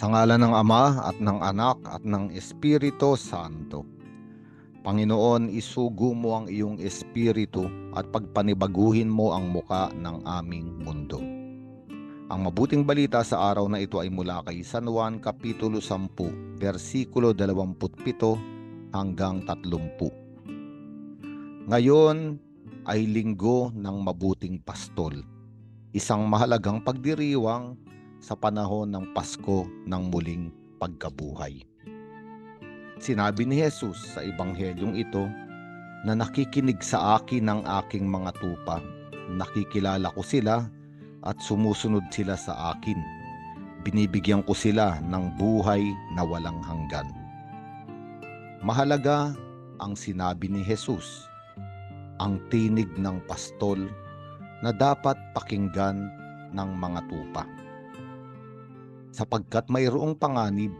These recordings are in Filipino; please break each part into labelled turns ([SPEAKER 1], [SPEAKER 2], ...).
[SPEAKER 1] Sa ngala ng Ama at ng Anak at ng Espiritu Santo. Panginoon, isugo mo ang iyong espiritu at pagpanibaguhin mo ang muka ng aming mundo. Ang mabuting balita sa araw na ito ay mula kay San Juan Kapitulo 10, versikulo 27 hanggang 30. Ngayon ay linggo ng mabuting pastol, isang mahalagang pagdiriwang sa panahon ng Pasko ng muling pagkabuhay. Sinabi ni Jesus sa ebanghelyong ito na nakikinig sa akin ng aking mga tupa, nakikilala ko sila at sumusunod sila sa akin. Binibigyan ko sila ng buhay na walang hanggan. Mahalaga ang sinabi ni Jesus, ang tinig ng pastol na dapat pakinggan ng mga tupa sapagkat mayroong panganib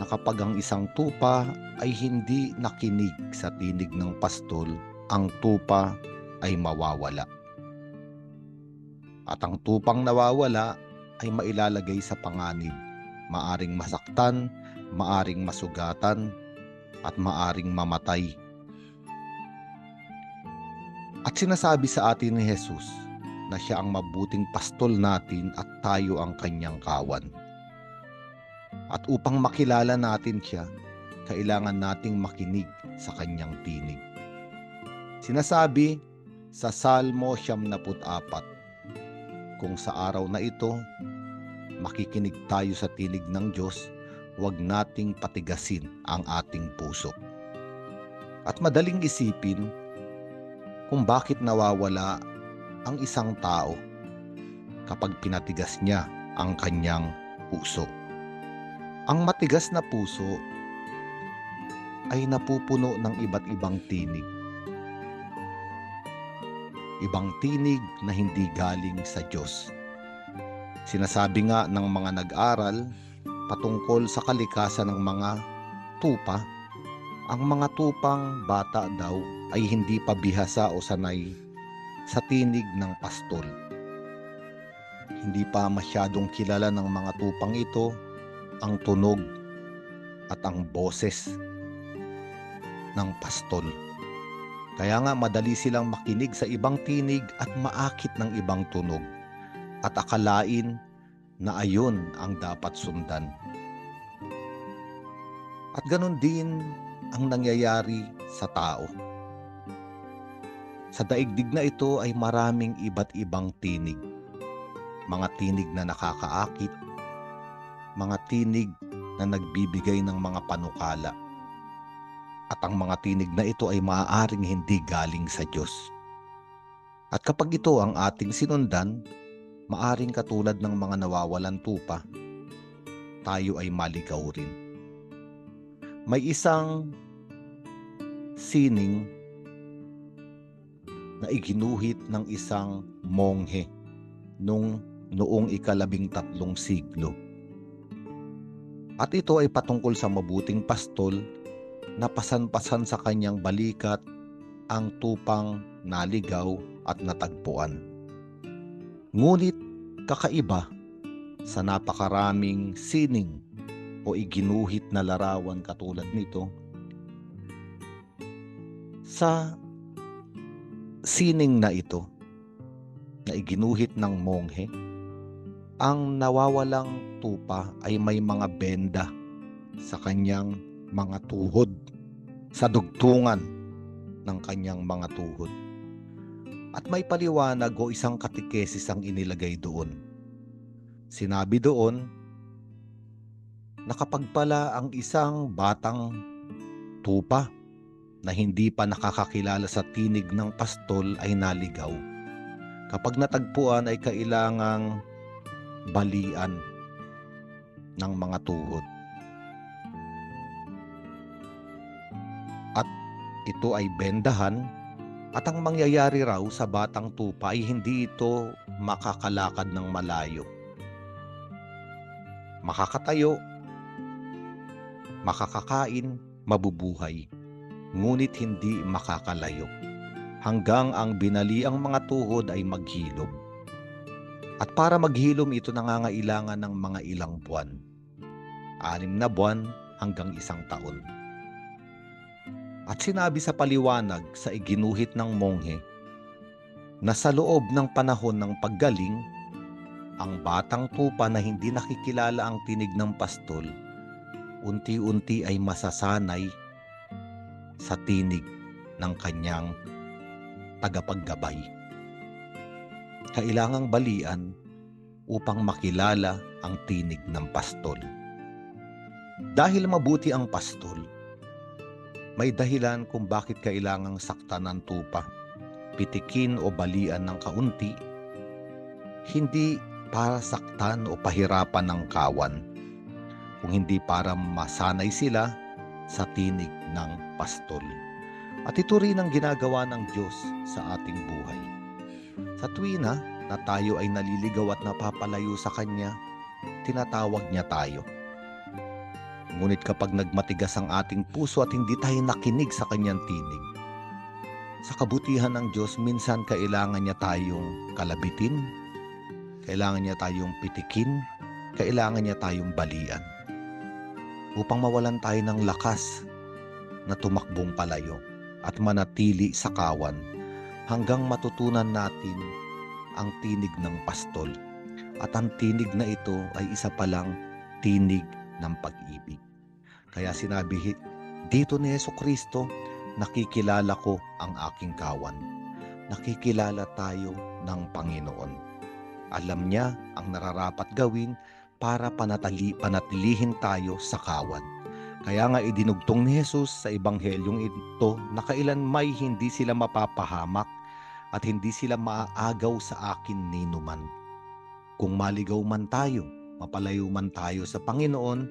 [SPEAKER 1] na kapag ang isang tupa ay hindi nakinig sa tinig ng pastol, ang tupa ay mawawala. At ang tupang nawawala ay mailalagay sa panganib, maaring masaktan, maaring masugatan, at maaring mamatay. At sinasabi sa atin ni Jesus na siya ang mabuting pastol natin at tayo ang kanyang kawan. At upang makilala natin siya, kailangan nating makinig sa kanyang tinig. Sinasabi sa Salmo 74, kung sa araw na ito, makikinig tayo sa tinig ng Diyos, huwag nating patigasin ang ating puso. At madaling isipin kung bakit nawawala ang isang tao kapag pinatigas niya ang kanyang puso. Ang matigas na puso ay napupuno ng iba't ibang tinig. Ibang tinig na hindi galing sa Diyos. Sinasabi nga ng mga nag-aral patungkol sa kalikasan ng mga tupa, ang mga tupang bata daw ay hindi pa bihasa o sanay sa tinig ng pastol. Hindi pa masyadong kilala ng mga tupang ito ang tunog at ang boses ng pastol. Kaya nga madali silang makinig sa ibang tinig at maakit ng ibang tunog at akalain na ayon ang dapat sundan. At ganun din ang nangyayari sa tao. Sa daigdig na ito ay maraming iba't ibang tinig. Mga tinig na nakakaakit, mga tinig na nagbibigay ng mga panukala. At ang mga tinig na ito ay maaaring hindi galing sa Diyos. At kapag ito ang ating sinundan, maaring katulad ng mga nawawalan tupa, tayo ay maligaw rin. May isang sining na iginuhit ng isang monghe nung noong ikalabing tatlong siglo. At ito ay patungkol sa mabuting pastol na pasan-pasan sa kanyang balikat ang tupang naligaw at natagpuan. Ngunit kakaiba sa napakaraming sining o iginuhit na larawan katulad nito, sa sining na ito na iginuhit ng monghe, ang nawawalang tupa ay may mga benda sa kanyang mga tuhod, sa dugtungan ng kanyang mga tuhod. At may paliwanag o isang katikesis ang inilagay doon. Sinabi doon na kapag pala ang isang batang tupa na hindi pa nakakakilala sa tinig ng pastol ay naligaw. Kapag natagpuan ay kailangang balian ng mga tuhod. At ito ay bendahan at ang mangyayari raw sa batang tupa ay hindi ito makakalakad ng malayo. Makakatayo, makakakain, mabubuhay, ngunit hindi makakalayo hanggang ang binaliang mga tuhod ay maghilom. At para maghilom ito nangangailangan ng mga ilang buwan. anim na buwan hanggang isang taon. At sinabi sa paliwanag sa iginuhit ng monghe na sa loob ng panahon ng paggaling, ang batang tupa na hindi nakikilala ang tinig ng pastol, unti-unti ay masasanay sa tinig ng kanyang tagapaggabay. Kailangang balian upang makilala ang tinig ng pastol. Dahil mabuti ang pastol, may dahilan kung bakit kailangang saktan ng tupa, pitikin o balian ng kaunti, hindi para saktan o pahirapan ng kawan, kung hindi para masanay sila sa tinig ng pastol. At ito rin ang ginagawa ng Diyos sa ating buhay. Sa tuwina na tayo ay naliligaw at napapalayo sa Kanya, tinatawag niya tayo. Ngunit kapag nagmatigas ang ating puso at hindi tayo nakinig sa Kanyang tinig, sa kabutihan ng Diyos, minsan kailangan niya tayong kalabitin, kailangan niya tayong pitikin, kailangan niya tayong balian upang mawalan tayo ng lakas na tumakbong palayo at manatili sa kawan hanggang matutunan natin ang tinig ng pastol. At ang tinig na ito ay isa palang tinig ng pag-ibig. Kaya sinabi dito ni Yeso Kristo, nakikilala ko ang aking kawan. Nakikilala tayo ng Panginoon. Alam niya ang nararapat gawin para panatali, panatilihin tayo sa kawan. Kaya nga idinugtong ni Jesus sa ebanghelyong ito na kailan may hindi sila mapapahamak at hindi sila maaagaw sa akin ninuman. Kung maligaw man tayo, mapalayo man tayo sa Panginoon,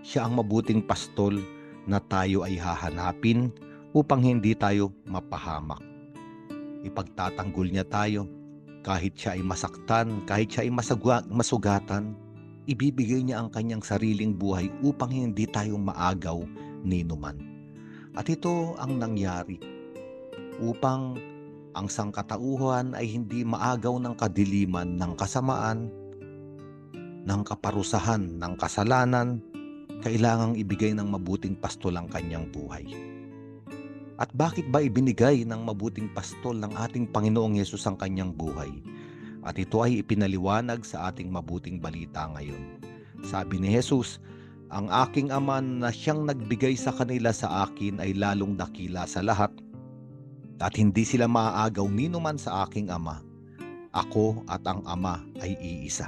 [SPEAKER 1] siya ang mabuting pastol na tayo ay hahanapin upang hindi tayo mapahamak. Ipagtatanggol niya tayo kahit siya ay masaktan, kahit siya ay masugatan, ibibigay niya ang kanyang sariling buhay upang hindi tayo maagaw ninuman. At ito ang nangyari upang ang sangkatauhan ay hindi maagaw ng kadiliman ng kasamaan, ng kaparusahan, ng kasalanan, kailangang ibigay ng mabuting pastol ang kanyang buhay. At bakit ba ibinigay ng mabuting pastol ng ating Panginoong Yesus ang kanyang buhay? At ito ay ipinaliwanag sa ating mabuting balita ngayon. Sabi ni Jesus, ang aking ama na siyang nagbigay sa kanila sa akin ay lalong dakila sa lahat at hindi sila maaagaw ninuman sa aking ama. Ako at ang ama ay iisa.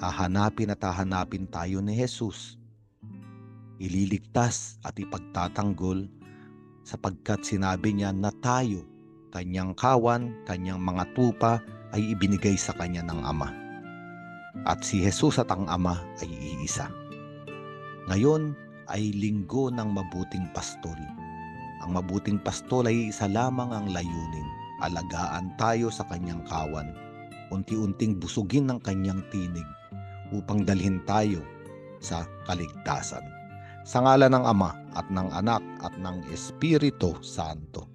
[SPEAKER 1] Hahanapin at hahanapin tayo ni Jesus. Ililigtas at ipagtatanggol sapagkat sinabi niya na tayo, kanyang kawan, kanyang mga tupa ay ibinigay sa kanya ng Ama. At si Jesus at ang Ama ay iisa. Ngayon ay linggo ng mabuting pastol. Ang mabuting pastol ay isa lamang ang layunin. Alagaan tayo sa kanyang kawan. Unti-unting busugin ng kanyang tinig upang dalhin tayo sa kaligtasan. Sa ngala ng Ama at ng Anak at ng Espiritu Santo.